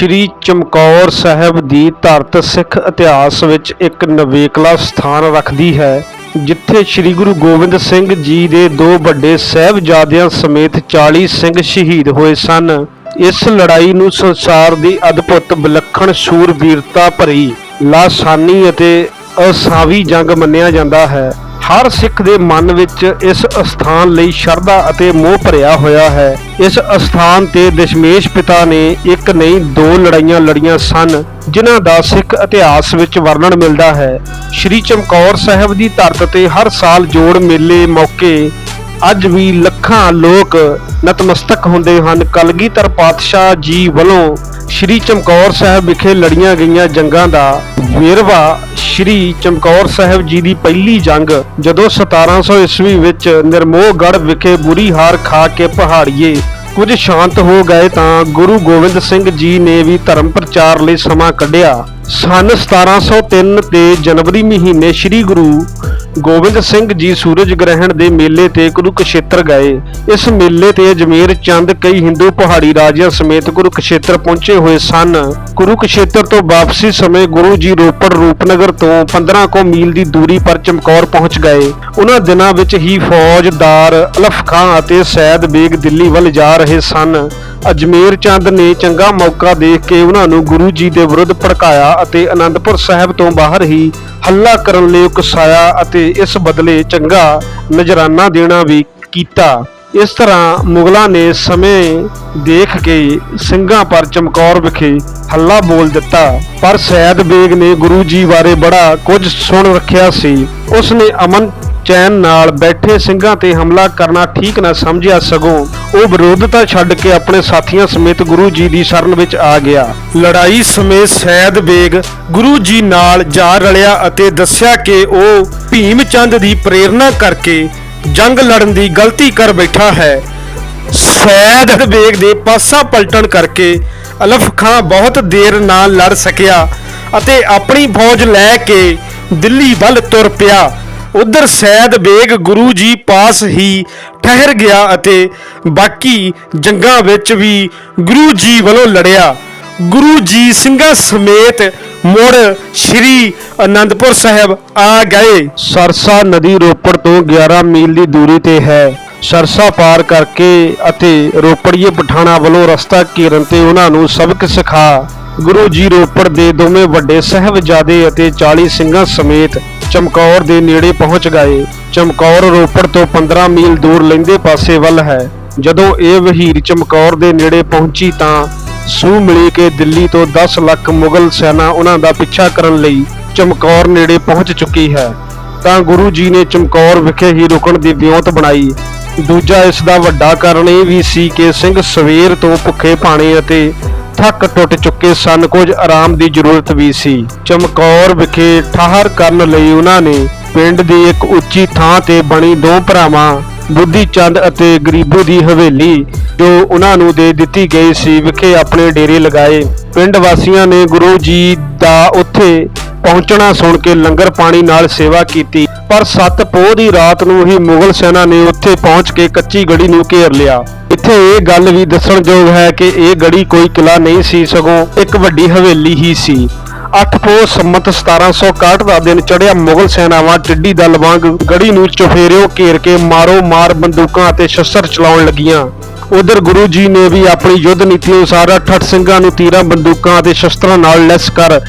ਸ਼੍ਰੀ ਚਮਕੌਰ ਸਾਹਿਬ ਦੀ ਧਰਤ ਸਿੱਖ ਇਤਿਹਾਸ ਵਿੱਚ ਇੱਕ ਨਵੇਕਲਾ ਸਥਾਨ ਰੱਖਦੀ ਹੈ, ਜਿੱਥੇ ਸ਼੍ਰੀ ਗੁਰੂ ਗੋਬਿੰਦ ਸਿੰਘ ਜੀ ਦੇ ਦੋ ਵੱਡੇ ਸਾਹਿਬਜ਼ਾਦਿਆਂ ਸਮੇਤ 40 ਸਿੰਘ ਸ਼ਹੀਦ ਹੋਏ ਸਨ। ਇਸ ਲੜਾਈ ਨੂੰ ਸੰਸਾਰ ਦੀ ਅਦਭੁਤ ਵਿਲੱਖਣ ਸ਼ੂਰਬੀਰਤਾ ਭਰੀ ਲਾਸਾਨੀ ਅਤੇ ਅਸਾਵੀ ਜੰਗ ਮੰਨਿਆ ਜਾਂਦਾ ਹੈ। ਹਰ ਸਿੱਖ ਦੇ ਮਨ ਵਿੱਚ ਇਸ ਅਸਥਾਨ ਲਈ ਸ਼ਰਧਾ ਅਤੇ ਮੋਹ ਭਰਿਆ ਹੋਇਆ ਹੈ। ਇਸ ਅਸਥਾਨ ਤੇ ਦਸ਼ਮੇਸ਼ ਪਿਤਾ ਨੇ ਇੱਕ ਨਹੀਂ, ਦੋ ਲੜਾਈਆਂ ਲੜੀਆਂ ਸਨ, ਜਿਨ੍ਹਾਂ ਦਾ ਸਿੱਖ ਇਤਿਹਾਸ ਵਿੱਚ ਵਰਣਨ ਮਿਲਦਾ ਹੈ। ਸ਼੍ਰੀ ਚਮਕੌਰ ਸਾਹਿਬ ਦੀ ਧਰਤ ਤੇ ਹਰ ਸਾਲ ਜੋੜ ਮੇਲੇ ਮੌਕੇ ਅੱਜ ਵੀ ਲੱਖਾਂ ਲੋਕ ਨਤਮਸਤਕ ਹੁੰਦੇ ਹਨ। ਕਲਗੀਧਰ ਪਾਤਸ਼ਾਹ ਜੀ ਵੱਲੋਂ ਸ਼੍ਰੀ ਚਮਕੌਰ ਸਾਹਿਬ ਵਿਖੇ ਲੜੀਆਂ ਗਈਆਂ ਜੰਗਾਂ ਦਾ ਵੇਰਵਾ ਸ਼੍ਰੀ ਚਮਕੌਰ ਸਾਹਿਬ ਜੀ ਦੀ ਪਹਿਲੀ ਜੰਗ, ਜਦੋਂ 1700 ਈਸਵੀ ਵਿੱਚ ਨਿਰਮੋਹਗੜ੍ਹ ਵਿਖੇ ਬੁਰੀ ਹਾਰ ਖਾ ਕੇ ਪਹਾੜੀਏ ਕੁਝ ਸ਼ਾਂਤ ਹੋ ਗਏ ਤਾਂ ਗੁਰੂ ਗੋਬਿੰਦ ਸਿੰਘ ਜੀ ਨੇ ਵੀ ਧਰਮ ਪ੍ਰਚਾਰ ਲਈ ਸਮਾਂ ਕੱਢਿਆ। ਸਨ 1703 ਦੇ ਜਨਵਰੀ ਮਹੀਨੇ ਸ੍ਰੀ ਗੁਰੂ ਗੋਬਿੰਦ ਸਿੰਘ ਜੀ ਸੂਰਜ ਗ੍ਰਹਿਣ ਦੇ ਮੇਲੇ ਤੇ ਕੁਰੂਕਸ਼ੇਤਰ ਗਏ। ਇਸ ਮੇਲੇ ਤੇ ਅਜਮੇਰ ਚੰਦ, ਕਈ ਹਿੰਦੂ ਪਹਾੜੀ ਰਾਜਿਆਂ ਸਮੇਤ ਕੁਰੂਕਸ਼ੇਤਰ ਪਹੁੰਚੇ ਹੋਏ ਸਨ। ਕੁਰੂਕਸ਼ੇਤਰ ਤੋਂ ਵਾਪਸੀ ਸਮੇਂ ਗੁਰੂ ਜੀ ਰੋਪੜ ਰੂਪਨਗਰ ਤੋਂ 15 ਕੋ ਮੀਲ ਦੀ ਦੂਰੀ ਪਰ ਚਮਕੌਰ ਪਹੁੰਚ ਗਏ। ਉਹਨਾਂ ਦਿਨਾਂ ਵਿੱਚ ਹੀ ਫੌਜਦਾਰ ਅਲਫ ਖਾਂ ਅਤੇ ਸੈਦ ਬੇਗ ਦਿੱਲੀ ਵੱਲ ਜਾ ਰਹੇ ਸਨ। ਅਜਮੇਰ ਚੰਦ ਨੇ ਚੰਗਾ ਮੌਕਾ ਦੇਖ ਕੇ ਉਹਨਾਂ ਨੂੰ ਗੁਰੂ ਜੀ ਦੇ ਵਿਰੁੱਧ ਭੜਕਾਇਆ ਅਤੇ ਅਨੰਦਪੁਰ ਸਾਹਿਬ ਤੋਂ ਬਾਹਰ ਹੀ ਹੱਲਾ ਕਰਨ ਲਈ ਉਕਸਾਇਆ ਅਤੇ ਇਸ ਬਦਲੇ ਚੰਗਾ ਨਜਰਾਨਾ ਦੇਣਾ ਵੀ ਕੀਤਾ। ਇਸ ਤਰ੍ਹਾਂ ਮੁਗਲਾਂ ਨੇ ਸਮੇਂ ਦੇਖ ਕੇ ਸਿੰਘਾਂ ਪਰ ਚਮਕੌਰ ਵਿਖੇ ਹੱਲਾ ਬੋਲ ਦਿੱਤਾ। ਪਰ ਸੈਦ ਬੇਗ ਨੇ ਗੁਰੂ ਜੀ ਬਾਰੇ ਬੜਾ ਕੁਝ ਸੁਣ ਰੱਖਿਆ ਸੀ। ਉਸ ਨੇ ਅਮਨ ਚੈਨ ਨਾਲ ਬੈਠੇ ਸਿੰਘਾਂ ਤੇ ਹਮਲਾ ਕਰਨਾ ਠੀਕ ਨਾ ਸਮਝਿਆ ਸਗੋਂ, ਉਹ ਵਿਰੋਧਤਾ ਛੱਡ ਕੇ ਆਪਣੇ ਸਾਥੀਆਂ ਸਮੇਤ ਗੁਰੂ ਜੀ ਦੀ ਸ਼ਰਨ ਵਿੱਚ ਆ ਗਿਆ। ਲੜਾਈ ਸਮੇਂ ਸੈਦ ਬੇਗ ਗੁਰੂ ਜੀ ਨਾਲ ਜਾ ਰਲਿਆ ਅਤੇ ਦੱਸਿਆ ਕਿ ਉਹ ਭੀਮ ਚੰਦ ਦੀ ਪ੍ਰੇਰਣਾ ਕਰਕੇ ਜੰਗ ਲੜਨ ਦੀ ਗਲਤੀ ਕਰ ਬੈਠਾ ਹੈ। ਸੈਦ ਬੇਗ ਦੇ ਪਾਸਾ ਪਲਟਣ ਕਰਕੇ ਅਲਫ ਖਾਂ ਬਹੁਤ ਦੇਰ ਨਾਲ ਲੜ ਸਕਿਆ ਅਤੇ ਆਪਣੀ ਫੌਜ ਲੈ ਕੇ ਦਿੱਲੀ ਵੱਲ ਤੁਰ ਪਿਆ। ਉਧਰ ਸੈਦ ਬੇਗ ਗੁਰੂ ਜੀ ਪਾਸ ਹੀ ਠਹਿਰ ਗਿਆ ਅਤੇ ਬਾਕੀ ਜੰਗਾਂ ਵਿੱਚ ਵੀ ਗੁਰੂ ਜੀ ਵੱਲੋਂ ਲੜਿਆ। ਗੁਰੂ ਜੀ ਸਿੰਘਾਂ ਸਮੇਤ ਮੁੜ ਸ਼੍ਰੀ ਅਨੰਦਪੁਰ ਸਾਹਿਬ ਆ ਗਏ। ਸਰਸਾ ਨਦੀ ਰੋਪੜ ਤੋਂ 11 ਮੀਲ ਦੀ ਦੂਰੀ ਤੇ ਹੈ। ਸਰਸਾ ਪਾਰ ਕਰਕੇ ਅਤੇ ਰੋਪੜੀਏ ਪਠਾਣਾ ਵੱਲੋਂ ਰਸਤਾ ਘੇਰਨ ਤੇ ਉਹਨਾਂ ਨੂੰ ਸਬਕ ਸਿਖਾ। ਗੁਰੂ ਜੀ ਰੋਪੜ ਦੇ ਦੋਵੇਂ ਵੱਡੇ ਸਾਹਿਬਜ਼ਾਦੇ ਅਤੇ 40 ਸਿੰਘਾਂ ਸਮੇਤ ਚਮਕੌਰ ਦੇ ਨੇੜੇ ਪਹੁੰਚ ਗਏ। ਚਮਕੌਰ ਰੋਪੜ ਤੋਂ 15 ਮੀਲ ਦੂਰ ਲੈਂਦੇ ਪਾਸੇ ਵੱਲ ਹੈ। ਜਦੋਂ ਇਹ ਵਹੀਰ ਚਮਕੌਰ ਦੇ ਨੇੜੇ ਪਹੁੰਚੀ ਤਾਂ ਸੂ ਮਿਲੀ ਕੇ ਦਿੱਲੀ ਤੋਂ 10 ਲੱਖ ਮੁਗਲ ਸੈਨਾ ਉਹਨਾਂ ਦਾ ਪਿੱਛਾ ਕਰਨ ਲਈ ਚਮਕੌਰ ਨੇੜੇ ਪਹੁੰਚ ਚੁੱਕੀ ਹੈ। ਤਾਂ ਗੁਰੂ ਜੀ ਨੇ ਚਮਕੌਰ ਵਿਖੇ ਹੀ ਰੁਕਣ ਦੀ ਵਿਉਂਤ ਬਣਾਈ। ਦੂਜਾ ਇਸ ਦਾ ਵੱਡਾ ਕਾਰਨ ਇਹ ਵੀ ਸੀ ਕਿ ਸਿੰਘ ਸਵੇਰ ਤੋਂ ਭੁੱਖੇ ਭਾਣੇ ਅਤੇ ਥੱਕ ਟੁੱਟ ਚੁੱਕੇ ਸਨ, ਕੁਝ ਆਰਾਮ ਦੀ ਜ਼ਰੂਰਤ ਵੀ ਸੀ। ਚਮਕੌਰ ਵਿਖੇ ਠਹਿਰ ਕਰਨ ਲਈ ਉਹਨਾਂ ਨੇ ਪਿੰਡ ਦੀ ਇੱਕ ਉੱਚੀ ਥਾਂ ਤੇ ਬਣੀ ਦੋ ਭਰਾਵਾਂ ਬੁੱਧੀ ਚੰਦ ਅਤੇ ਗਰੀਬੂ ਦੀ ਹਵੇਲੀ, ਜੋ ਉਹਨਾਂ ਨੂੰ ਦੇ ਦਿੱਤੀ ਗਈ ਸੀ, ਵਿਖੇ ਆਪਣੇ ਡੇਰੇ ਲਗਾਏ। ਪਿੰਡ ਵਾਸੀਆਂ ਨੇ ਗੁਰੂ ਜੀ ਦਾ ਉੱਥੇ ਪਹੁੰਚਣਾ ਸੁਣ ਕੇ ਲੰਗਰ ਪਾਣੀ ਨਾਲ ਸੇਵਾ ਕੀਤੀ, ਪਰ ਸੱਤ ਪੋਹ ਦੀ ਰਾਤ ਨੂੰ ਹੀ ਮੁਗਲ ਸੈਨਾ ਨੇ ਉੱਥੇ ਪਹੁੰਚ ਕੇ ਕੱਚੀ ਗੜੀ ਨੂੰ ਘੇਰ ਲਿਆ। ਇੱਥੇ ਇਹ ਗੱਲ ਵੀ ਦੱਸਣਯੋਗ ਹੈ ਕਿ ਇਹ ਗੜੀ ਕੋਈ ਕਿਲਾ ਨਹੀਂ ਸੀ, ਸਗੋਂ ਇੱਕ ਵੱਡੀ ਹਵੇਲੀ ਹੀ ਸੀ। 8 ਪੋਹ ਸੰਮਤ 1761 ਦਾ ਦਿਨ ਚੜਿਆ ਮੁਗਲ ਸੈਨਾਵਾਂ ਟਿੱਡੀ ਦਲ ਵਾਂਗ ਗੜੀ ਨੂੰ ਚੁਫੇਰਿਓ ਘੇਰ ਕੇ ਮਾਰੋ ਮਾਰ ਬੰਦੂਕਾਂ ਅਤੇ ਸ਼ਸਤਰ ਚਲਾਉਣ ਲੱਗੀਆਂ। ਉਧਰ ਗੁਰੂ ਜੀ ਨੇ ਵੀ ਆਪਣੀ ਯੁੱਧ ਨੀਤੀ ਅਨੁਸਾਰ 68 ਸਿੰਘਾਂ ਨੂੰ ਤੀਰਾਂ ਬੰਦੂਕਾਂ ਅਤੇ ਸ਼ਸਤਰਾਂ ਨਾਲ ਲੈਸ ਕਰ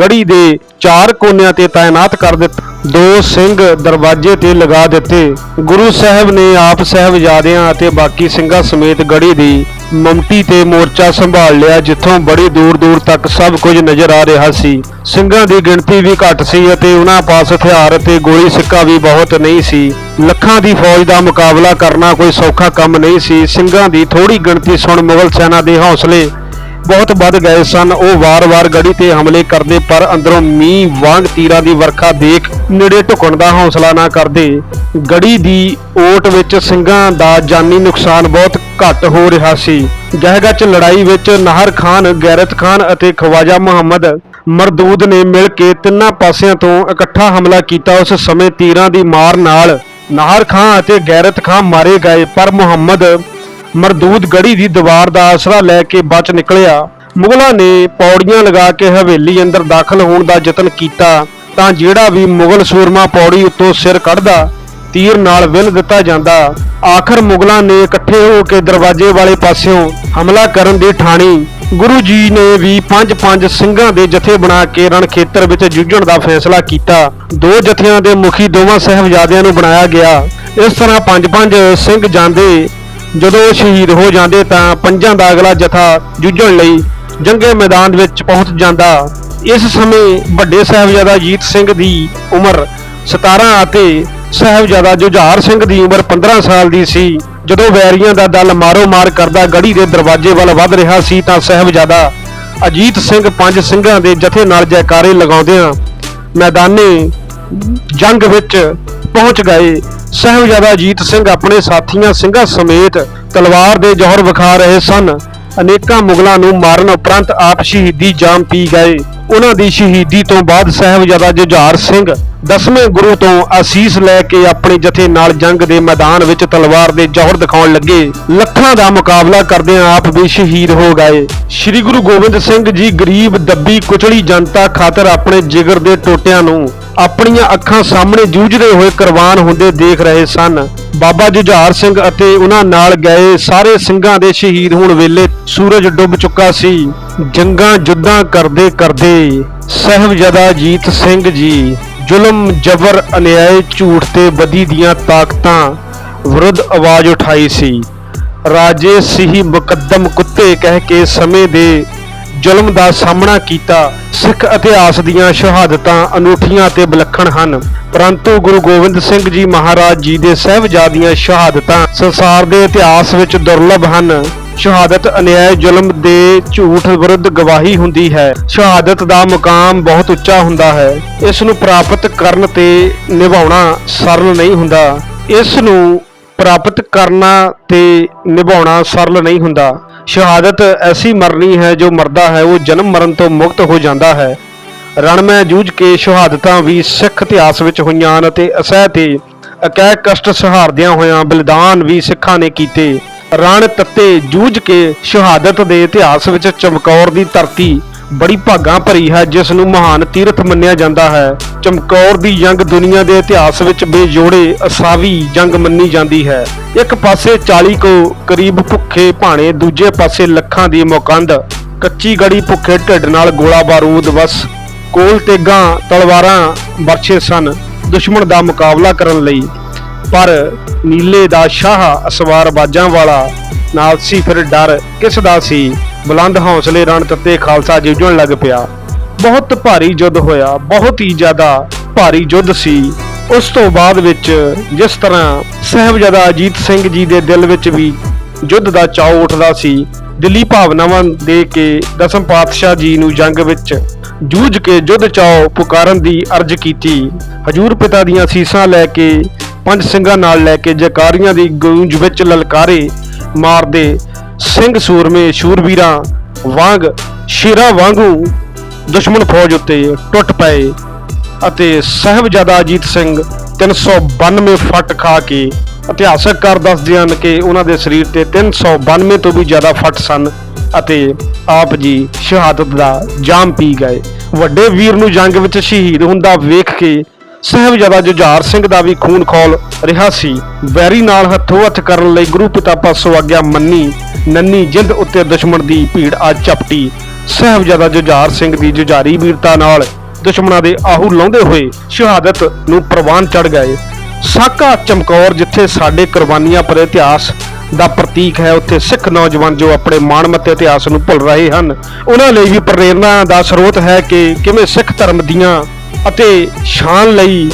ਗੜੀ ਦੇ ਚਾਰ ਕੋਨਿਆਂ ਤੇ ਤਾਇਨਾਤ ਕਰ ਦਿੱਤਾ। ਦੋ ਸਿੰਘ ਦਰਵਾਜ਼ੇ ਤੇ ਲਗਾ ਦਿੱਤੇ। ਗੁਰੂ ਸਾਹਿਬ ਨੇ ਆਪ ਸਾਹਿਬਜ਼ਾਦਿਆਂ ਅਤੇ ਬਾਕੀ ਸਿੰਘਾਂ ਸਮੇਤ ਗੜੀ ਦੀ ਮਮਟੀ ਤੇ ਮੋਰਚਾ ਸੰਭਾਲ ਲਿਆ, ਜਿੱਥੋਂ ਬੜੀ ਦੂਰ ਦੂਰ ਤੱਕ ਸਭ ਕੁਝ ਨਜ਼ਰ ਆ ਰਿਹਾ ਸੀ। ਸਿੰਘਾਂ ਦੀ ਗਿਣਤੀ ਵੀ ਘੱਟ ਸੀ ਅਤੇ ਉਹਨਾਂ ਪਾਸ ਹਥਿਆਰ ਅਤੇ ਗੋਲੀ ਸਿੱਕਾ ਵੀ ਬਹੁਤ ਨਹੀਂ ਸੀ। ਲੱਖਾਂ ਦੀ ਫੌਜ ਦਾ ਮੁਕਾਬਲਾ ਕਰਨਾ ਕੋਈ ਸੌਖਾ ਕੰਮ ਨਹੀਂ ਸੀ। ਸਿੰਘਾਂ ਦੀ ਥੋੜੀ ਗਿਣਤੀ ਸੁਣ ਮੁਗਲ ਸੈਨਾ ਦੇ ਹੌਸਲੇ ਬਹੁਤ ਵੱਧ ਗਏ ਸਨ। ਉਹ ਵਾਰ-ਵਾਰ ਗੜੀ ਤੇ ਹਮਲੇ ਕਰਦੇ, ਪਰ ਅੰਦਰੋਂ ਮੀਂਹ, ਵਾਂਗ ਤੀਰਾਂ ਦੀ ਵਰਖਾ ਦੇਖ ਨੇੜੇ ਢੁਕਣ ਦਾ ਹੌਸਲਾ ਨਾ ਕਰਦੇ। ਗੜੀ ਦੀ ਓਟ ਵਿੱਚ ਸਿੰਘਾਂ ਦਾ ਜਾਨੀ ਨੁਕਸਾਨ ਬਹੁਤ ਘੱਟ ਹੋ ਰਿਹਾ ਸੀ। ਗਹਿਗਾ ਲੜਾਈ ਵਿੱਚ ਨਾਹਰ ਖਾਨ ਗੈਰਤ ਖਾਨ ਅਤੇ ਖਵਾਜਾ ਮੁਹੰਮਦ ਮਰਦੂਦ ਨੇ ਮਿਲ ਕੇ ਤਿੰਨਾਂ ਪਾਸਿਆਂ ਤੋਂ ਇਕੱਠਾ ਹਮਲਾ ਕੀਤਾ। ਉਸ ਸਮੇਂ ਤੀਰਾਂ ਦੀ ਮਾਰ ਨਾਲ ਨਾਹਰ ਖਾਨ ਅਤੇ ਗੈਰਤ ਖਾਨ ਮਾਰੇ ਗਏ, ਪਰ ਮੁਹੰਮਦ ਮਰਦੂਦ ਗੜੀ ਦੀ ਦੀਵਾਰ ਦਾ ਆਸਰਾ ਲੈ ਕੇ ਬਚ ਨਿਕਲਿਆ। ਮੁਗਲਾਂ ਨੇ ਪੌੜੀਆਂ ਲਗਾ ਕੇ ਹਵੇਲੀ ਅੰਦਰ ਦਾਖਲ ਹੋਣ ਦਾ ਯਤਨ ਕੀਤਾ ਤਾਂ ਜਿਹੜਾ ਵੀ ਮੁਗਲ ਸੂਰਮਾ ਪੌੜੀ ਉੱਤੋਂ ਸਿਰ ਕੱਢਦਾ ਤੀਰ ਨਾਲ ਵਿਲ ਦਿੱਤਾ ਜਾਂਦਾ। ਆਖਰ ਮੁਗਲਾਂ ਨੇ ਇਕੱਠੇ ਹੋ ਕੇ ਦਰਵਾਜ਼ੇ ਵਾਲੇ ਪਾਸਿਓਂ ਹਮਲਾ ਕਰਨ ਦੀ ਠਾਣੀ। ਗੁਰੂ ਜੀ ਨੇ ਵੀ ਪੰਜ ਪੰਜ ਸਿੰਘਾਂ ਦੇ ਜਥੇ ਬਣਾ ਕੇ ਰਣ ਖੇਤਰ ਵਿੱਚ ਜੂਝਣ ਦਾ ਫੈਸਲਾ ਕੀਤਾ। ਦੋ ਜਥਿਆਂ ਦੇ ਮੁਖੀ ਦੋਵਾਂ ਸਹਿਬਜ਼ਾਦਿਆਂ ਨੂੰ ਬਣਾਇਆ ਗਿਆ। ਇਸ ਤਰ੍ਹਾਂ ਪੰਜ ਪੰਜ ਸਿੰਘ ਜਾਂਦੇ। ਜਦੋਂ ਸ਼ਹੀਦ ਹੋ ਜਾਂਦੇ ਤਾਂ ਪੰਜਾਂ ਦਾ ਅਗਲਾ ਜਥਾ ਜੂਝਣ ਲਈ ਜੰਗੇ ਮੈਦਾਨ ਵਿੱਚ ਪਹੁੰਚ ਜਾਂਦਾ। ਇਸ ਸਮੇਂ ਵੱਡੇ ਸਾਹਿਬਜ਼ਾਦਾ ਜੀਤ ਸਿੰਘ ਦੀ ਉਮਰ 17 ਅਤੇ ਸਾਹਿਬਜ਼ਾਦਾ ਜੁਝਾਰ ਸਿੰਘ ਦੀ ਉਮਰ 15 ਸਾਲ ਦੀ ਸੀ। ਜਦੋਂ ਵੈਰੀਆਂ ਦਾ ਦਲ ਮਾਰੋ ਮਾਰ ਕਰਦਾ ਗੜੀ ਦੇ ਦਰਵਾਜ਼ੇ ਵੱਲ ਵੱਧ ਰਿਹਾ ਸੀ ਤਾਂ ਸਾਹਿਬਜ਼ਾਦਾ ਅਜੀਤ ਸਿੰਘ ਪੰਜ ਸਿੰਘਾਂ ਦੇ ਜਥੇ ਨਾਲ ਜੈਕਾਰੇ ਲਗਾਉਂਦਿਆਂ ਮੈਦਾਨੇ ਜੰਗ ਵਿੱਚ ਪਹੁੰਚ ਗਏ। ਸਾਹਿਬਜ਼ਾਦਾ ਅਜੀਤ ਸਿੰਘ ਆਪਣੇ ਸਾਥੀਆਂ ਸਿੰਘਾਂ ਸਮੇਤ ਤਲਵਾਰ ਦੇ ਜੋਹਰ ਵਿਖਾ ਰਹੇ ਸਨ। ਅਨੇਕਾਂ ਮੁਗਲਾਂ ਨੂੰ ਮਾਰਨ ਉਪਰੰਤ ਆਪ ਸ਼ਹੀਦੀ ਜਾਮ ਪੀ ਗਏ। ਉਹਨਾਂ ਦੀ ਸ਼ਹੀਦੀ ਤੋਂ ਬਾਅਦ ਸਾਹਿਬਜ਼ਾਦਾ ਜੁਝਾਰ ਸਿੰਘ ਦਸਵੇਂ ਗੁਰੂ ਤੋਂ ਅਸੀਸ ਲੈ ਕੇ ਆਪਣੇ ਜਥੇ ਨਾਲ ਜੰਗ ਦੇ ਮੈਦਾਨ ਵਿੱਚ ਤਲਵਾਰ ਦੇ ਜੋਹਰ ਦਿਖਾਉਣ ਲੱਗੇ। ਲੱਖਾਂ ਦਾ ਮੁਕਾਬਲਾ ਕਰਦਿਆਂ ਆਪ ਵੀ ਸ਼ਹੀਦ ਹੋ ਗਏ। ਸ੍ਰੀ ਗੁਰੂ ਗੋਬਿੰਦ ਸਿੰਘ ਜੀ ਗਰੀਬ, ਦੱਬੀ, ਕੁਚਲੀ ਜਨਤਾ ਖਾਤਰ ਆਪਣੇ ਜਿਗਰ ਦੇ ਟੋਟਿਆਂ ਨੂੰ ਆਪਣੀਆਂ ਅੱਖਾਂ ਸਾਹਮਣੇ ਜੂਝਦੇ ਹੋਏ ਕੁਰਬਾਨ ਹੁੰਦੇ ਦੇਖ ਰਹੇ ਸਨ। ਬਾਬਾ ਜੁਝਾਰ ਸਿੰਘ ਅਤੇ ਉਹਨਾਂ ਨਾਲ ਗਏ ਸਾਰੇ ਸਿੰਘਾਂ ਦੇ ਸ਼ਹੀਦ ਹੋਣ ਵੇਲੇ ਸੂਰਜ ਡੁੱਬ ਚੁੱਕਾ ਸੀ। ਜੰਗਾਂ ਜੁੱਦਾਂ ਕਰਦੇ ਕਰਦੇ ਸਹਿਬਜ਼ਾਦਾ ਜੀਤ ਸਿੰਘ ਜੀ ਜ਼ੁਲਮ, ਜ਼ਬਰ, ਅਨਿਆਏ, ਝੂਠ ਤੇ ਬਦੀ ਦੀਆਂ ਤਾਕਤਾਂ ਵਿਰੁੱਧ ਆਵਾਜ਼ ਉਠਾਈ ਸੀ। ਰਾਜੇ ਸਿਹੀ ਮੁਕੱਦਮ ਕੁੱਤੇ ਕਹਿ ਕੇ ਸਮੇਂ ਦੇ ਜ਼ੁਲਮ ਦਾ ਸਾਹਮਣਾ ਕੀਤਾ, ਸਿੱਖ ਇਤਿਹਾਸ ਦੀਆਂ ਸ਼ਹਾਦਤਾਂ ਅਨੂਠੀਆਂ ਤੇ ਵਿਲੱਖਣ ਹਨ। ਪਰੰਤੂ ਗੁਰੂ ਗੋਬਿੰਦ ਸਿੰਘ ਜੀ ਮਹਾਰਾਜ ਜੀ ਦੇ ਸਹਿਬਜ਼ਾਦੀਆਂ ਸ਼ਹਾਦਤਾਂ ਸੰਸਾਰ ਦੇ ਇਤਿਹਾਸ ਵਿੱਚ ਦੁਰਲੱਭ ਹਨ। ਸ਼ਹਾਦਤ ਅਨਿਆਏ ਜ਼ੁਲਮ ਦੇ ਝੂਠ ਵਿਰੁੱਧ ਗਵਾਹੀ ਹੁੰਦੀ ਹੈ। ਸ਼ਹਾਦਤ ਦਾ ਮੁਕਾਮ ਬਹੁਤ ਉੱਚਾ ਹੁੰਦਾ ਹੈ। ਇਸ ਨੂੰ ਪ੍ਰਾਪਤ ਕਰਨ ਤੇ ਨਿਭਾਉਣਾ ਸਰਲ ਨਹੀਂ ਹੁੰਦਾ। ਇਸ ਨੂੰ ਪ੍ਰਾਪਤ ਕਰਨਾ ਤੇ ਨਿਭਾਉਣਾ ਸਰਲ ਨਹੀਂ ਹੁੰਦਾ। ਸ਼ਹਾਦਤ ਐਸੀ ਮਰਨੀ ਹੈ ਜੋ ਮਰਦਾ ਹੈ, ਉਹ ਜਨਮ ਮਰਨ ਤੋਂ ਮੁਕਤ ਹੋ ਜਾਂਦਾ ਹੈ। ਰਣ ਮੈਂ ਜੂਝ ਕੇ ਸ਼ਹਾਦਤਾਂ ਵੀ ਸਿੱਖ ਇਤਿਹਾਸ ਵਿੱਚ ਹੋਈਆਂ ਹਨ ਅਤੇ ਅਸਹਿ ਤੇ ਅਕੈ ਕਸ਼ਟ ਸਹਾਰਦਿਆਂ ਹੋਇਆਂ ਬਲਿਦਾਨ ਵੀ ਸਿੱਖਾਂ ਨੇ ਕੀਤੇ। ਰਣ ਤੱਤੇ ਜੂਝ ਕੇ ਸ਼ਹਾਦਤ ਦੇ ਇਤਿਹਾਸ ਵਿੱਚ ਚਮਕੌਰ ਦੀ ਧਰਤੀ ਬੜੀ ਭਾਗਾਂ ਭਰੀ ਹੈ ਜਿਸ ਨੂੰ ਮਹਾਨ ਤੀਰਥ ਮੰਨਿਆ ਜਾਂਦਾ ਹੈ। ਚਮਕੌਰ ਦੀ ਜੰਗ ਦੁਨੀਆ ਦੇ ਇਤਿਹਾਸ ਵਿੱਚ ਬੇਜੋੜੇ, ਅਸਾਵੀ ਜੰਗ ਮੰਨੀ ਜਾਂਦੀ ਹੈ। ਇੱਕ ਪਾਸੇ 40 ਕੋ ਕਰੀਬ ਭੁੱਖੇ ਭਾਣੇ, ਦੂਜੇ ਪਾਸੇ ਲੱਖਾਂ ਦੀ ਮੁਕੰਦ। ਕੱਚੀ ਗੜੀ ਭੁੱਖੇ ਢਿੱਡ ਨਾਲ ਗੋਲਾ ਬਾਰੂਦ ਵਸ। ਕੋਲ ਤੇਗਾਂ ਤਲਵਾਰਾਂ ਵਰਛੇ ਸਨ, ਦੁਸ਼ਮਣ ਦਾ ਮੁਕਾਬਲਾ ਕਰਨ ਲਈ। ਪਰ ਨੀਲੇ ਦਾ ਸ਼ਾਹ ਅਸਵਾਰ ਬਾਜਾਂ ਵਾਲਾ, ਨਾਲ ਸੀ ਫਿਰ ਡਰ ਕਿਸ ਦਾ ਸੀ? ਬੁਲੰਦ ਹੌਸਲੇ ਰਣ ਤੱਤੇ ਖਾਲਸਾ ਜੂਝਣ ਲੱਗ ਪਿਆ। ਬਹੁਤ ਭਾਰੀ ਯੁੱਧ ਹੋਇਆ, ਬਹੁਤ ਹੀ ਜ਼ਿਆਦਾ ਭਾਰੀ ਯੁੱਧ ਸੀ। ਉਸ ਤੋਂ ਬਾਅਦ ਵਿੱਚ ਜਿਸ ਤਰ੍ਹਾਂ ਸਹਿਬਜ਼ਾਦਾ ਅਜੀਤ ਸਿੰਘ ਜੀ ਦੇ ਦਿਲ ਵਿੱਚ ਵੀ ਯੁੱਧ ਦਾ ਚਾਅ ਉੱਠਦਾ ਸੀ, ਦਿੱਲੀ ਭਾਵਨਾਵਾਂ ਦੇ ਕੇ ਦਸਮ ਪਾਤਸ਼ਾਹ ਜੀ ਨੂੰ ਜੰਗ ਵਿੱਚ ਜੂਝ ਕੇ ਯੁੱਧ ਚਾਓ ਪੁਕਾਰਨ ਦੀ ਅਰਜ਼ ਕੀਤੀ। ਹਜੂਰ ਪਿਤਾ ਦੀਆਂ ਸੀਸਾਂ ਲੈ ਕੇ, ਪੰਜ ਸਿੰਘਾਂ ਨਾਲ ਲੈ ਕੇ ਜਕਾਰੀਆਂ ਦੀ ਗੂੰਜ ਵਿੱਚ ਲਲਕਾਰੇ ਮਾਰਦੇ ਸਿੰਘ ਸੂਰਮੇ ਸ਼ੂਰਵੀਰਾਂ ਵਾਂਗ, ਸ਼ੇਰਾਂ ਵਾਂਗੂ ਦੁਸ਼ਮਣ ਫੌਜ ਉੱਤੇ ਟੁੱਟ ਪਏ ਅਤੇ ਸਾਹਿਬਜ਼ਾਦਾ ਅਜੀਤ ਸਿੰਘ 392 ਫੱਟ ਖਾ ਕੇ ਇਤਿਹਾਸਕ ਕਰ ਦੱਸਦੇ ਹਨ ਕਿ ਉਹਨਾਂ ਦੇ ਸਰੀਰ ਤੇ 392 ਤੋਂ ਵੀ ਜ਼ਿਆਦਾ ਫੱਟ ਸਨ ਅਤੇ ਆਪ ਜੀ ਸ਼ਹਾਦਤ ਦਾ ਜਾਮ ਪੀ ਗਏ। ਵੱਡੇ ਵੀਰ ਨੂੰ ਜੰਗ ਵਿੱਚ ਸ਼ਹੀਦ ਹੁੰਦਾ ਵੇਖ ਕੇ ਸਾਹਿਬਜ਼ਾਦਾ ਜੁਝਾਰ ਸਿੰਘ ਦਾ ਵੀ ਖੂਨ ਖੋਲ ਰਿਹਾ ਸੀ। ਵੈਰੀ ਨਾਲ ਹੱਥੋਂ ਹੱਥ ਕਰਨ ਲਈ ਗੁਰੂ ਪਿਤਾ ਪਾਸੋਂ ਆਗਿਆ ਮੰਨੀ, ਨੰਨੀ ਜਿੰਦ ਉੱਤੇ ਦੁਸ਼ਮਣ ਦੀ ਭੀੜ ਆ ਚਪਟੀ ਸਾਹਿਬਜ਼ਾਦਾ ਜੁਝਾਰ ਸਿੰਘ ਦੀ ਜੁਝਾਰੀ ਵੀਰਤਾ ਨਾਲ ਦੁਸ਼ਮਣਾਂ ਦੇ ਆਹੂ ਲਾਉਂਦੇ ਹੋਏ ਸ਼ਹਾਦਤ ਨੂੰ ਪ੍ਰਵਾਨ ਚੜ ਗਏ। ਸਾਕਾ ਚਮਕੌਰ ਜਿੱਥੇ ਸਾਡੇ ਕੁਰਬਾਨੀਆਂ ਪਰ ਇਤਿਹਾਸ ਦਾ ਪ੍ਰਤੀਕ ਹੈ, ਉੱਥੇ ਸਿੱਖ ਨੌਜਵਾਨ ਜੋ ਆਪਣੇ ਮਾਣਮੱਤੇ ਇਤਿਹਾਸ ਨੂੰ ਭੁੱਲ ਰਹੇ ਹਨ, ਉਹਨਾਂ ਲਈ ਵੀ ਪ੍ਰੇਰਣਾ ਦਾ ਸਰੋਤ ਹੈ ਕਿ ਕਿਵੇਂ ਸਿੱਖ ਧਰਮ ਦੀਆਂ ਅਤੇ ਸ਼ਾਨ ਲਈ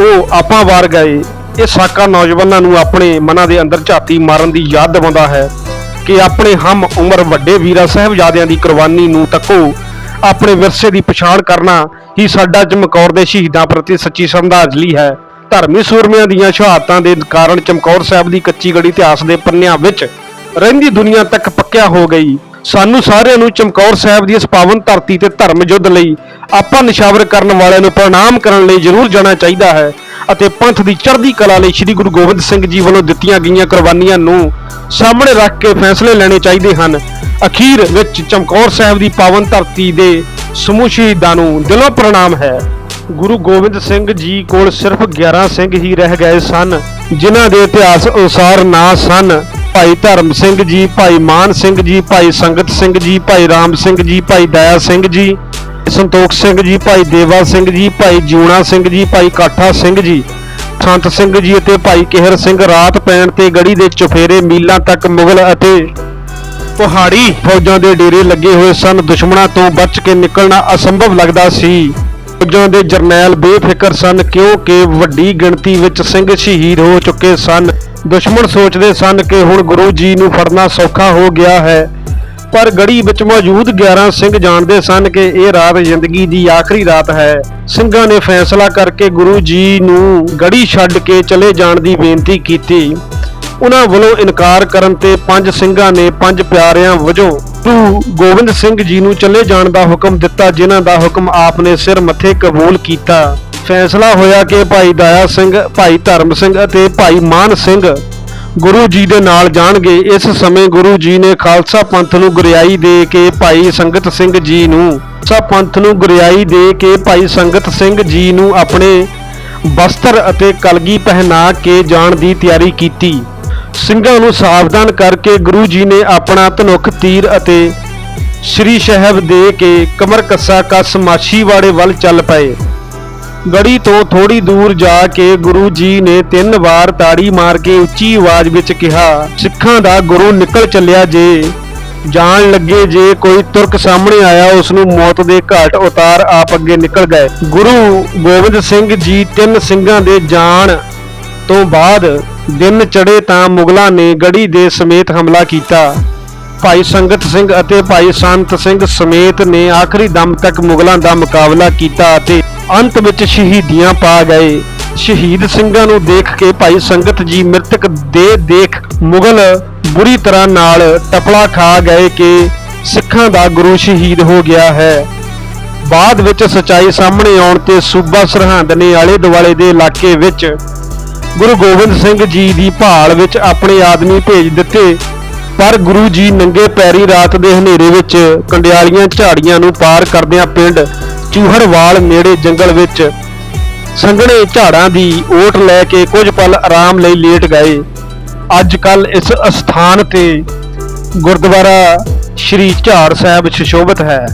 ਉਹ ਆਪਾਂ ਵਾਰ ਗਏ। ਇਹ ਸਾਕਾ ਨੌਜਵਾਨਾਂ ਨੂੰ ਆਪਣੇ ਮਨਾਂ ਦੇ ਅੰਦਰ ਝਾਤੀ ਮਾਰਨ ਦੀ ਯਾਦ ਦਿਵਾਉਂਦਾ ਹੈ ਕਿ ਆਪਣੇ ਹਮ ਉਮਰ ਵੱਡੇ ਵੀਰਾ ਸਾਹਿਬਜ਼ਾਦਿਆਂ ਦੀ ਕੁਰਬਾਨੀ ਨੂੰ ਤੱਕੋ ਆਪਣੇ ਵਿਰਸੇ ਦੀ ਪਛਾਣ ਕਰਨਾ ਹੀ ਸਾਡਾ ਚਮਕੌਰ ਦੇ ਸ਼ਹੀਦਾਂ ਪ੍ਰਤੀ ਸੱਚੀ ਸ਼ਰਧਾਂਜਲੀ ਹੈ। ਧਰਮੀ ਸੂਰਮਿਆਂ ਦੀਆਂ ਸ਼ਹਾਦਤਾਂ ਦੇ ਕਾਰਨ ਚਮਕੌਰ ਸਾਹਿਬ ਦੀ ਕੱਚੀ ਗੜੀ ਇਤਿਹਾਸ ਦੇ ਪੰਨਿਆਂ ਵਿੱਚ ਰਹਿੰਦੀ ਦੁਨੀਆ ਤੱਕ ਪੱਕਿਆ ਹੋ ਗਈ। ਸਾਨੂੰ ਸਾਰਿਆਂ ਨੂੰ ਚਮਕੌਰ ਸਾਹਿਬ ਦੀ ਇਸ ਪਾਵਨ ਧਰਤੀ ਤੇ ਧਰਮ ਯੁੱਧ ਲਈ ਆਪਾਂ ਨਿਸ਼ਾਵਰ ਕਰਨ ਵਾਲਿਆਂ ਨੂੰ ਪ੍ਰਣਾਮ ਕਰਨ ਲਈ ਜ਼ਰੂਰ ਜਾਣਾ ਚਾਹੀਦਾ ਹੈ ਅਤੇ ਪੰਥ ਦੀ ਚੜ੍ਹਦੀ ਕਲਾ ਲਈ ਸ੍ਰੀ ਗੁਰੂ ਗੋਬਿੰਦ ਸਿੰਘ ਜੀ ਵੱਲੋਂ ਦਿੱਤੀਆਂ ਗਈਆਂ ਕੁਰਬਾਨੀਆਂ ਨੂੰ ਸਾਹਮਣੇ ਰੱਖ ਕੇ ਫੈਸਲੇ ਲੈਣੇ ਚਾਹੀਦੇ ਹਨ। ਅਖੀਰ ਵਿੱਚ ਚਮਕੌਰ ਸਾਹਿਬ ਦੀ ਪਾਵਨ ਧਰਤੀ ਦੇ ਸਮੂਹ ਸ਼ਹੀਦਾਂ ਨੂੰ ਦਿਲੋਂ ਪ੍ਰਣਾਮ ਹੈ। ਗੁਰੂ ਗੋਬਿੰਦ ਸਿੰਘ ਜੀ ਕੋਲ ਸਿਰਫ 11 ਸਿੰਘ ਹੀ ਰਹਿ ਗਏ ਸਨ, ਜਿਨ੍ਹਾਂ ਦੇ ਇਤਿਹਾਸ ਅਨੁਸਾਰ ਨਾ ਸਨ। ਭਾਈ ਧਰਮ ਸਿੰਘ ਜੀ, ਭਾਈ ਮਾਨ ਸਿੰਘ ਜੀ, ਭਾਈ ਸੰਗਤ ਸਿੰਘ ਜੀ, ਭਾਈ ਰਾਮ ਸਿੰਘ ਜੀ, ਭਾਈ ਦਇਆ ਸਿੰਘ ਜੀ, ਸੰਤੋਖ ਸਿੰਘ ਜੀ, ਭਾਈ ਦੇਵਾ ਸਿੰਘ ਜੀ, ਭਾਈ ਜੂਣਾ ਸਿੰਘ ਜੀ, ਭਾਈ ਕਾਠਾ ਸਿੰਘ ਜੀ, ਸੰਤ ਸਿੰਘ ਜੀ ਅਤੇ ਭਾਈ ਕਿਹਰ ਸਿੰਘ ਰਾਤ ਪੈਣ ਤੇ ਗੜੀ ਦੇ ਚੁਫੇਰੇ ਮੀਲਾਂ ਤੱਕ ਮੁਗਲ ਅਤੇ ਪਹਾੜੀ ਫੌਜਾਂ ਦੇ ਡੇਰੇ ਲੱਗੇ ਹੋਏ ਸਨ। ਦੁਸ਼ਮਣਾਂ ਤੋਂ ਬਚ ਕੇ ਨਿਕਲਣਾ ਅਸੰਭਵ ਲੱਗਦਾ ਸੀ। ਫੌਜਾਂ ਦੇ ਜਰਨੈਲ ਬੇਫਿਕਰ ਸਨ, ਕਿਉਂਕਿ ਵੱਡੀ ਗਿਣਤੀ ਵਿੱਚ ਸਿੰਘ ਸ਼ਹੀਦ ਹੋ ਚੁੱਕੇ ਸਨ। ਦੁਸ਼ਮਣ ਸੋਚਦੇ ਸਨ ਕਿ ਹੁਣ ਗੁਰੂ ਜੀ ਨੂੰ ਫੜਨਾ ਸੌਖਾ ਹੋ ਗਿਆ ਹੈ। ਪਰ ਗੜੀ ਵਿੱਚ ਮੌਜੂਦ 11 ਸਿੰਘ ਜਾਣਦੇ ਸਨ ਕਿ ਇਹ ਰਾਤ ਜ਼ਿੰਦਗੀ ਦੀ ਆਖਰੀ ਰਾਤ ਹੈ। ਸਿੰਘਾਂ ਨੇ ਫੈਸਲਾ ਕਰਕੇ ਗੁਰੂ ਜੀ ਨੂੰ ਗੜੀ ਛੱਡ ਕੇ ਚਲੇ ਜਾਣ ਦੀ ਬੇਨਤੀ ਕੀਤੀ। ਉਹਨਾਂ ਵੱਲੋਂ ਇਨਕਾਰ ਕਰਨ ਤੇ ਪੰਜ ਸਿੰਘਾਂ ਨੇ ਪੰਜ ਪਿਆਰਿਆਂ ਵਜੋਂ ਗੁਰੂ ਗੋਬਿੰਦ ਸਿੰਘ ਜੀ ਨੂੰ ਚਲੇ ਜਾਣ ਦਾ ਹੁਕਮ ਦਿੱਤਾ, ਜਿਨ੍ਹਾਂ ਦਾ ਹੁਕਮ ਆਪ ਨੇ ਸਿਰ ਮੱਥੇ ਕਬੂਲ ਕੀਤਾ। ਫੈਸਲਾ ਹੋਇਆ ਕਿ ਭਾਈ ਦਾਇਆ ਸਿੰਘ, ਭਾਈ ਧਰਮ ਸਿੰਘ ਅਤੇ ਭਾਈ ਮਾਨ ਸਿੰਘ ਗੁਰੂ ਜੀ ਦੇ ਨਾਲ ਜਾਣਗੇ। ਇਸ ਸਮੇਂ ਗੁਰੂ ਜੀ ਨੇ ਖਾਲਸਾ ਪੰਥ ਨੂੰ ਗੁਰਿਆਈ ਦੇ ਕੇ ਭਾਈ ਸੰਗਤ ਸਿੰਘ ਜੀ ਨੂੰ, ਖਾਲਸਾ ਪੰਥ ਨੂੰ ਗੁਰਿਆਈ ਦੇ ਕੇ ਭਾਈ ਸੰਗਤ ਸਿੰਘ ਜੀ ਨੂੰ ਆਪਣੇ ਬਸਤਰ ਅਤੇ ਕਲਗੀ ਪਹਿਨਾ ਕੇ ਜਾਣ ਦੀ ਤਿਆਰੀ ਕੀਤੀ। ਸਿੰਘਾਂ ਨੂੰ ਸਾਵਧਾਨ ਕਰਕੇ ਗੁਰੂ ਜੀ ਨੇ ਆਪਣਾ ਧਨੁਖ ਤੀਰ ਅਤੇ ਸ੍ਰੀ ਸਾਹਿਬ ਦੇ ਕੇ ਕਮਰ ਕੱਸਾ ਕੱਸ ਮਾਛੀਵਾੜੇ ਵੱਲ ਚੱਲ ਪਏ। ਗੜੀ ਤੋਂ ਥੋੜੀ ਦੂਰ ਜਾ ਕੇ ਗੁਰੂ ਜੀ ਨੇ ਤਿੰਨ ਵਾਰ ਤਾੜੀ ਮਾਰ ਕੇ ਉੱਚੀ ਆਵਾਜ਼ ਵਿੱਚ ਕਿਹਾ, ਸਿੱਖਾਂ ਦਾ ਗੁਰੂ ਨਿਕਲ ਚੱਲਿਆ ਜੇ। ਜਾਣ ਲੱਗੇ ਜੇ ਕੋਈ ਤੁਰਕ ਸਾਹਮਣੇ ਆਇਆ ਉਸ ਨੂੰ ਮੌਤ ਦੇ ਘਾਟ ਉਤਾਰ ਆਪ ਅੱਗੇ ਨਿਕਲ ਗਏ। ਗੁਰੂ ਗੋਬਿੰਦ ਸਿੰਘ ਜੀ ਤਿੰਨ ਸਿੰਘਾਂ ਦੇ ਜਾਣ ਤੋਂ ਬਾਅਦ ਦਿਨ ਚੜੇ ਤਾਂ ਮੁਗਲਾਂ ਨੇ ਗੜੀ ਦੇ ਸਮੇਤ ਹਮਲਾ ਕੀਤਾ। ਭਾਈ ਸੰਗਤ ਸਿੰਘ ਅਤੇ ਭਾਈ ਸੰਤ ਸਿੰਘ ਸਮੇਤ ਨੇ ਆਖਰੀ ਦਮ ਤੱਕ ਮੁਗਲਾਂ ਦਾ ਮੁਕਾਬਲਾ ਕੀਤਾ ਅਤੇ ਅੰਤ ਵਿੱਚ ਸ਼ਹੀਦੀਆਂ ਪਾ ਗਏ। ਸ਼ਹੀਦ ਸਿੰਘਾਂ ਨੂੰ ਦੇਖ ਕੇ ਭਾਈ ਸੰਗਤ ਜੀ ਮ੍ਰਿਤਕ ਦੇ ਦੇਖ ਮੁਗਲ ਬੁਰੀ ਤਰ੍ਹਾਂ ਨਾਲ ਟਪਲਾ ਖਾ ਗਏ ਕਿ ਸਿੱਖਾਂ ਦਾ ਗੁਰੂ ਸ਼ਹੀਦ ਹੋ ਗਿਆ ਹੈ। ਬਾਅਦ ਵਿੱਚ ਸਚਾਈ ਸਾਹਮਣੇ ਆਉਣ ਤੇ ਸੂਬਾ ਸਰਹੰਦ ਨੇ ਆਲੇ ਦੁਆਲੇ ਦੇ ਇਲਾਕੇ ਵਿੱਚ ਗੁਰੂ ਗੋਬਿੰਦ ਸਿੰਘ ਜੀ ਦੀ ਭਾਲ ਵਿੱਚ ਆਪਣੇ ਆਦਮੀ ਭੇਜ ਦਿੱਤੇ। ਪਰ ਗੁਰੂ ਜੀ ਨੰਗੇ ਪੈਰੀ ਰਾਤ ਦੇ ਹਨੇਰੇ ਵਿੱਚ ਕੰਡਿਆਲੀਆਂ ਝਾੜੀਆਂ ਨੂੰ ਪਾਰ ਕਰਦਿਆਂ ਪਿੰਡ ਚੂਹਰਵਾਲ ਨੇੜੇ ਜੰਗਲ ਵਿੱਚ ਸੰਘਣੇ ਝਾੜਾਂ ਦੀ ਓਟ ਲੈ ਕੇ ਕੁਝ ਪਲ ਆਰਾਮ ਲਈ ਲੇਟ ਗਏ। ਅੱਜ ਕੱਲ ਇਸ ਅਸਥਾਨ ਤੇ ਗੁਰਦੁਆਰਾ ਸ਼੍ਰੀ ਝਾੜ ਸਾਹਿਬ ਸੁਸ਼ੋਭਿਤ ਹੈ।